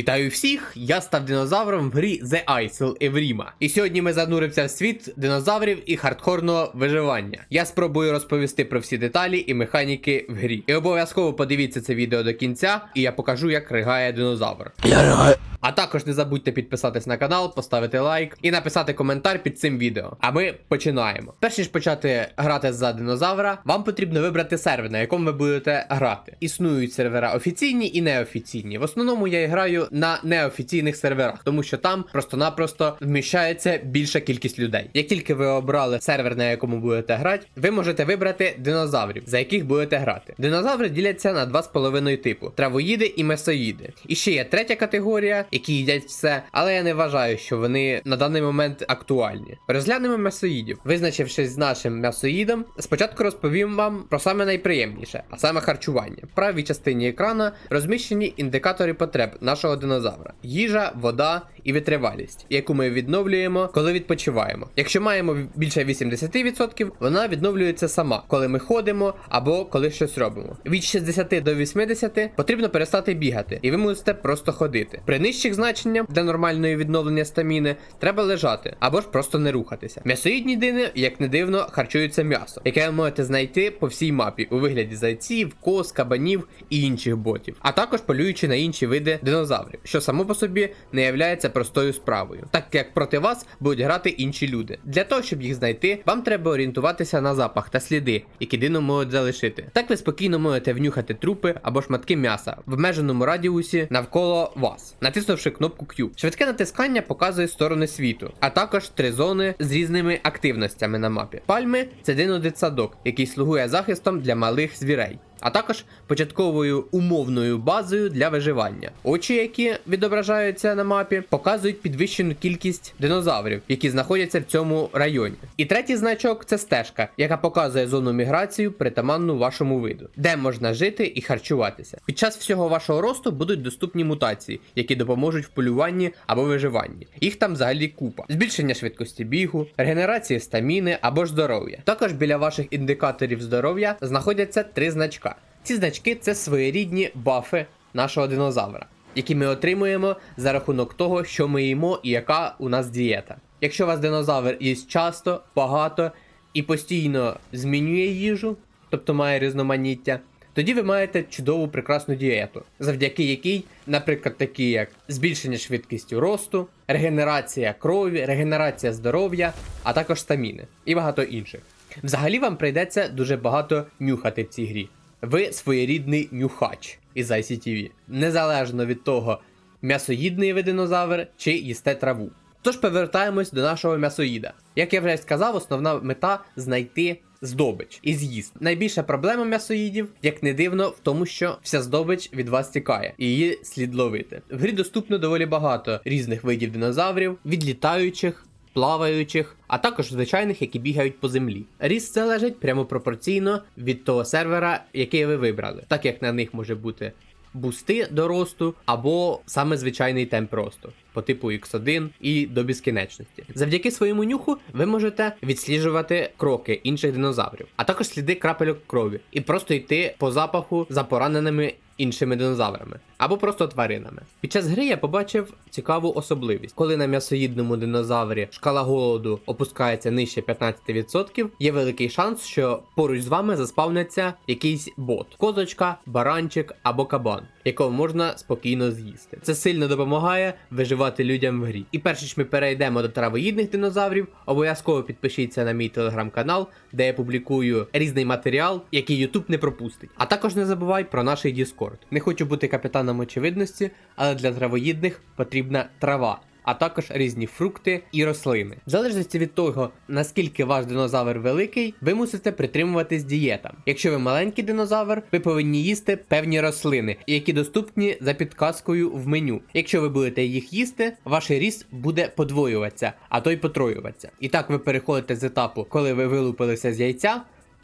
Вітаю всіх! Я став динозавром в грі The Isle Evrima. І сьогодні ми зануримося в світ динозаврів і хардкорного виживання. Я спробую розповісти про всі деталі і механіки в грі. І обов'язково подивіться це відео до кінця, і я покажу, як ригає динозавр. Я ригаю. А також не забудьте підписатись на канал, поставити лайк і написати коментар під цим відео. А ми починаємо. Перш ніж почати грати за динозавра, вам потрібно вибрати сервер, на якому ви будете грати. Існують сервера офіційні і неофіційні. В основному я граю на неофіційних серверах, тому що там просто-напросто вміщається більша кількість людей. Як тільки ви обрали сервер, на якому будете грати, ви можете вибрати динозаврів, за яких будете грати. Динозаври діляться на два з половиною типу: травоїди і месоїди. І ще є третя категорія, які їдять все, але я не вважаю, що вони на даний момент актуальні. Розглянемо м'ясоїдів. Визначившись з нашим м'ясоїдом, спочатку розповім вам про саме найприємніше, а саме харчування. В правій частині екрана розміщені індикатори потреб нашого динозавра: їжа, вода і витривалість, яку ми відновлюємо, коли відпочиваємо. Якщо маємо більше 80%, вона відновлюється сама, коли ми ходимо або коли щось робимо. Від 60 до 80 потрібно перестати бігати, і ви мусите просто ходити. При нижчих значеннях для нормальної відновлення стаміни треба лежати або ж просто не рухатися. М'ясоїдні дини, як не дивно, харчуються м'ясо, яке ви можете знайти по всій мапі у вигляді зайців, коз, кабанів і інших ботів, а також полюючи на інші види динозаврів, що само по собі не являється простою справою, так як проти вас будуть грати інші люди. Для того, щоб їх знайти, вам треба орієнтуватися на запах та сліди, які дино можуть залишити. Так ви спокійно можете внюхати трупи або шматки м'яса в обмеженому радіусі навколо вас, натиснувши кнопку Q. Швидке натискання показує сторони світу, а також три зони з різними активностями на мапі. Пальми це динодитсадок, який слугує захистом для малих звірей а також початковою умовною базою для виживання. Очі, які відображаються на мапі, показують підвищену кількість динозаврів, які знаходяться в цьому районі. І третій значок це стежка, яка показує зону міграцію, притаманну вашому виду, де можна жити і харчуватися. Під час всього вашого росту будуть доступні мутації, які допоможуть в полюванні або виживанні. Їх там взагалі купа: збільшення швидкості бігу, регенерації стаміни або ж здоров'я. Також біля ваших індикаторів здоров'я знаходяться три значка. Ці значки це своєрідні бафи нашого динозавра, які ми отримуємо за рахунок того, що ми їмо і яка у нас дієта. Якщо у вас динозавр їсть часто, багато і постійно змінює їжу, тобто має різноманіття, тоді ви маєте чудову прекрасну дієту, завдяки якій, наприклад, такі як збільшення швидкістю росту, регенерація крові, регенерація здоров'я, а також стаміни і багато інших. Взагалі вам прийдеться дуже багато нюхати в цій грі. Ви своєрідний нюхач із ICTV, незалежно від того, м'ясоїдний ви динозавр чи їсте траву. Тож повертаємось до нашого м'ясоїда. Як я вже сказав, основна мета знайти здобич і з'їсти. Найбільша проблема м'ясоїдів, як не дивно, в тому, що вся здобич від вас тікає, і її слід ловити. В грі доступно доволі багато різних видів динозаврів, від літаючих. Плаваючих, а також звичайних, які бігають по землі. Ріст залежить прямо пропорційно від того сервера, який ви вибрали, так як на них може бути бусти до росту або саме звичайний темп росту по типу X1 і до безкінечності. Завдяки своєму нюху ви можете відсліджувати кроки інших динозаврів, а також сліди крапельок крові, і просто йти по запаху за пораненими іншими динозаврами або просто тваринами. Під час гри я побачив цікаву особливість. Коли на м'ясоїдному динозаврі шкала голоду опускається нижче 15%, є великий шанс, що поруч з вами заспавниться якийсь бот, козочка, баранчик або кабан, якого можна спокійно з'їсти. Це сильно допомагає виживати людям в грі. І перш ніж ми перейдемо до травоїдних динозаврів, обов'язково підпишіться на мій телеграм-канал, де я публікую різний матеріал, який YouTube не пропустить. А також не забувай про наш Discord. Не хочу бути капітаном очевидності, але для травоїдних потрібна трава. А також різні фрукти і рослини. В залежності від того, наскільки ваш динозавр великий, ви мусите притримуватись дієтам. Якщо ви маленький динозавр, ви повинні їсти певні рослини, які доступні за підказкою в меню. Якщо ви будете їх їсти, ваш ріст буде подвоюватися, а то й потроюватися. І так ви переходите з етапу, коли ви вилупилися з яйця.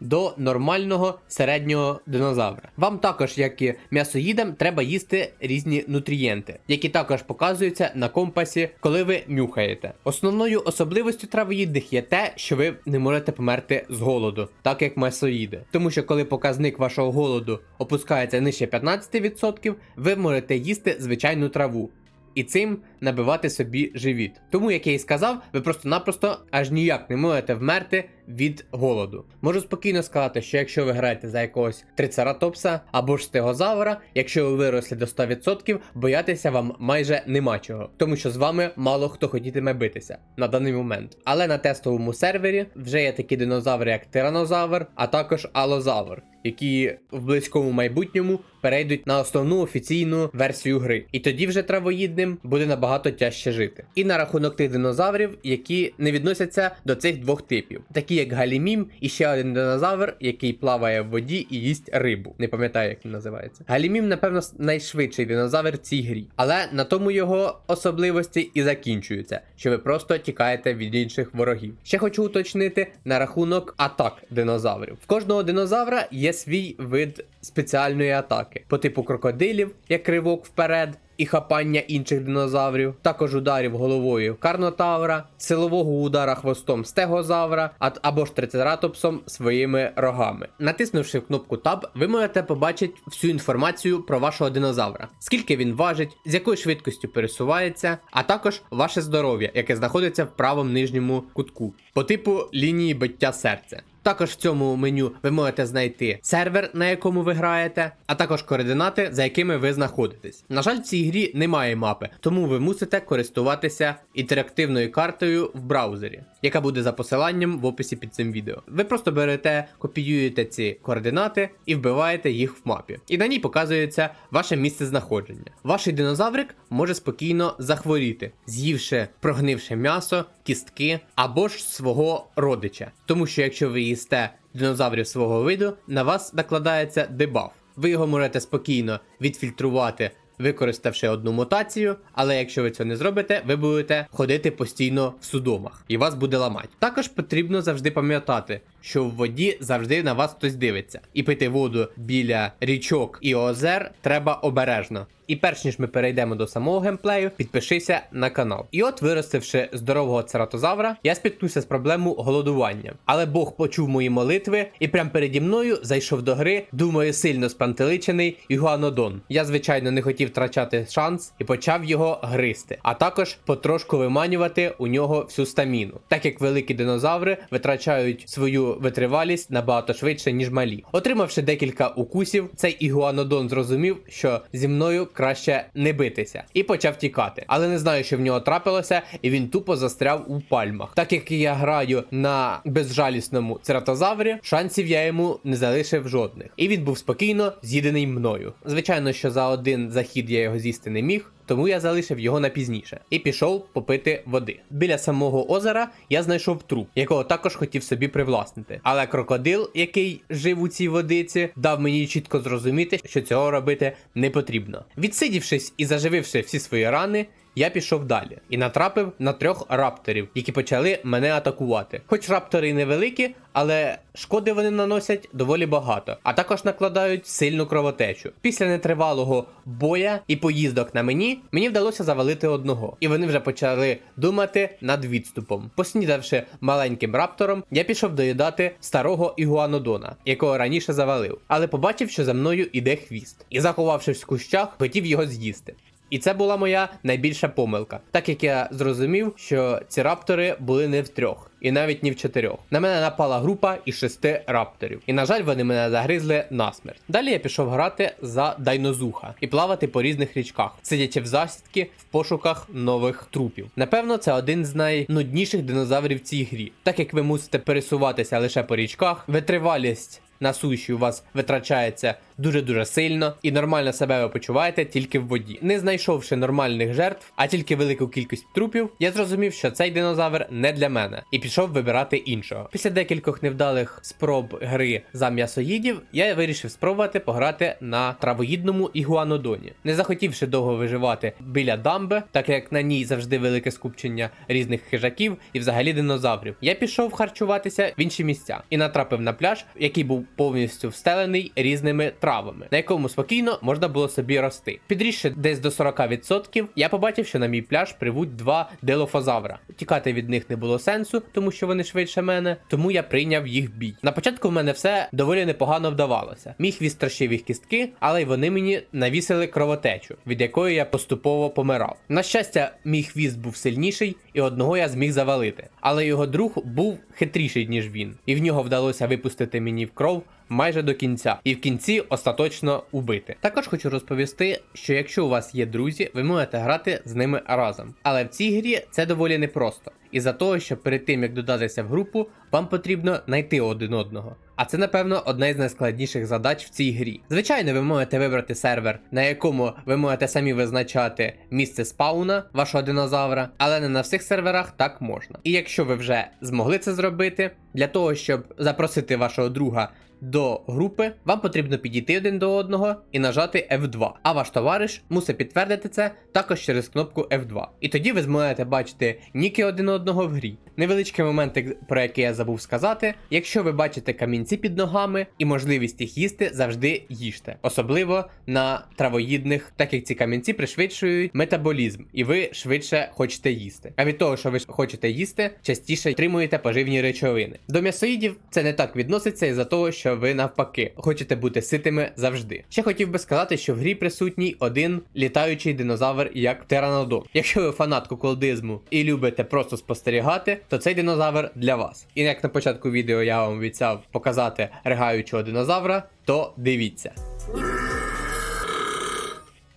До нормального середнього динозавра. Вам також, як і м'ясоїдам, треба їсти різні нутрієнти, які також показуються на компасі, коли ви нюхаєте. Основною особливістю травоїдних є те, що ви не можете померти з голоду, так як м'ясоїди. Тому що коли показник вашого голоду опускається нижче 15%, ви можете їсти звичайну траву. І цим набивати собі живіт. Тому, як я і сказав, ви просто-напросто аж ніяк не можете вмерти від голоду. Можу спокійно сказати, що якщо ви граєте за якогось трицератопса або ж стегозавра, якщо ви виросли до 100%, боятися вам майже нема чого, тому що з вами мало хто хотітиме битися на даний момент. Але на тестовому сервері вже є такі динозаври, як тиранозавр, а також алозавр, які в близькому майбутньому перейдуть на основну офіційну версію гри. І тоді вже травоїдним буде набагато тяжче жити. І на рахунок тих динозаврів, які не відносяться до цих двох типів, такі як Галімім і ще один динозавр, який плаває в воді і їсть рибу. Не пам'ятаю, як він називається. Галімім, напевно, найшвидший динозавр в цій грі, але на тому його особливості і закінчуються, що ви просто тікаєте від інших ворогів. Ще хочу уточнити на рахунок атак динозаврів. В кожного динозавра є свій вид спеціальної атаки по типу крокодилів, як ривок вперед. І хапання інших динозаврів, також ударів головою карнотавра, силового удара хвостом стегозавра, або ж трицератопсом своїми рогами. Натиснувши кнопку Tab, ви можете побачити всю інформацію про вашого динозавра, скільки він важить, з якою швидкістю пересувається, а також ваше здоров'я, яке знаходиться в правому нижньому кутку, по типу лінії биття серця. Також в цьому меню ви можете знайти сервер, на якому ви граєте, а також координати, за якими ви знаходитесь. На жаль, в цій грі немає мапи, тому ви мусите користуватися інтерактивною картою в браузері, яка буде за посиланням в описі під цим відео. Ви просто берете, копіюєте ці координати і вбиваєте їх в мапі. І на ній показується ваше місце знаходження. Ваш динозаврик може спокійно захворіти, з'ївши прогнивше м'ясо, кістки або ж свого родича. Тому що якщо ви їсте динозаврів свого виду, на вас накладається дебаф. Ви його можете спокійно відфільтрувати, використавши одну мутацію, але якщо ви цього не зробите, ви будете ходити постійно в судомах і вас буде ламати. Також потрібно завжди пам'ятати, що в воді завжди на вас хтось дивиться, і пити воду біля річок і озер треба обережно. І перш ніж ми перейдемо до самого геймплею, підпишися на канал. І от, виростивши здорового цератозавра, я спіткнувся з проблему голодування. Але Бог почув мої молитви, і прямо переді мною зайшов до гри, думаю, сильно спантеличений Юганодон. Я, звичайно, не хотів втрачати шанс і почав його гризти, а також потрошку виманювати у нього всю стаміну, так як великі динозаври витрачають свою витривалість набагато швидше, ніж малі. Отримавши декілька укусів, цей Ігуанодон зрозумів, що зі мною краще не битися, і почав тікати. Але не знаю, що в нього трапилося, і він тупо застряв у пальмах. Так як я граю на безжалісному цератозаврі, шансів я йому не залишив жодних. І він був спокійно з'їдений мною. Звичайно, що за один захід я його з'їсти не міг. Тому я залишив його на пізніше і пішов попити води. Біля самого озера я знайшов труп, якого також хотів собі привласнити. Але крокодил, який жив у цій водиці, дав мені чітко зрозуміти, що цього робити не потрібно. Відсидівшись і зажививши всі свої рани. Я пішов далі і натрапив на трьох рапторів, які почали мене атакувати. Хоч раптори і невеликі, але шкоди вони наносять доволі багато, а також накладають сильну кровотечу. Після нетривалого боя і поїздок на мені, мені вдалося завалити одного, і вони вже почали думати над відступом. Поснідавши маленьким раптором, я пішов доїдати старого ігуанодона, якого раніше завалив, але побачив, що за мною іде хвіст, і заховавшись в кущах, хотів його з'їсти. І це була моя найбільша помилка, так як я зрозумів, що ці раптори були не в трьох. І навіть не в чотирьох. На мене напала група із шести рапторів. І на жаль, вони мене загризли насмерть. Далі я пішов грати за Дайнозуха і плавати по різних річках, сидячи в засідки в пошуках нових трупів. Напевно, це один з найнудніших динозаврів в цій грі, так як ви мусите пересуватися лише по річках, витривалість на суші у вас витрачається дуже-дуже сильно і нормально себе ви почуваєте тільки в воді. Не знайшовши нормальних жертв, а тільки велику кількість трупів, я зрозумів, що цей динозавр не для мене, і пішов вибирати іншого. Після декількох невдалих спроб гри за м'ясоїдів, я вирішив спробувати пограти на травоїдному ігуанодоні. Не захотівши довго виживати біля дамби, так як на ній завжди велике скупчення різних хижаків і взагалі динозаврів, я пішов харчуватися в інші місця і натрапив на пляж, який був повністю встелений різними травами, на якому спокійно можна було собі рости. Підрісши десь до 40%, я побачив, що на мій пляж привуть два делофозавра. Тікати від них не було сенсу, тому що вони швидше мене, тому я прийняв їх бій. На початку в мене все доволі непогано вдавалося. Мій хвіст трощив їх кістки, але й вони мені навісили кровотечу, від якої я поступово помирав. На щастя, мій хвіст був сильніший, і одного я зміг завалити. Але його друг був хитріший, ніж він, і в нього вдалося випустити мені в кров майже до кінця, і в кінці остаточно убити. Також хочу розповісти, що якщо у вас є друзі, ви можете грати з ними разом. Але в цій грі це доволі непросто. Із-за того, що перед тим як додатися в групу, вам потрібно знайти один одного. А це, напевно, одна із найскладніших задач в цій грі. Звичайно, ви можете вибрати сервер, на якому ви можете самі визначати місце спауна вашого динозавра, але не на всіх серверах так можна. І якщо ви вже змогли це зробити, для того, щоб запросити вашого друга до групи, вам потрібно підійти один до одного і нажати F2. А ваш товариш мусить підтвердити це також через кнопку F2. І тоді ви зможете бачити ніки один одного в грі. Невеличкі моменти, про які я забув сказати. Якщо ви бачите камінці під ногами і можливість їх їсти, завжди їжте. Особливо на травоїдних, так як ці камінці пришвидшують метаболізм, і ви швидше хочете їсти. А від того, що ви хочете їсти, частіше отримуєте поживні речовини. До м'ясоїдів це не так відноситься із-за того, що ви навпаки хочете бути ситими завжди. Ще хотів би сказати, що в грі присутній один літаючий динозавр, як Птеранодон. Якщо ви фанат куколдизму і любите просто спостерігати, то цей динозавр для вас. І як на початку відео я вам обіцяв показати ригаючого динозавра, то дивіться.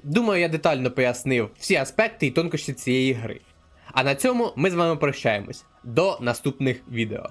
Думаю, я детально пояснив всі аспекти і тонкощі цієї гри. А на цьому ми з вами прощаємось. До наступних відео.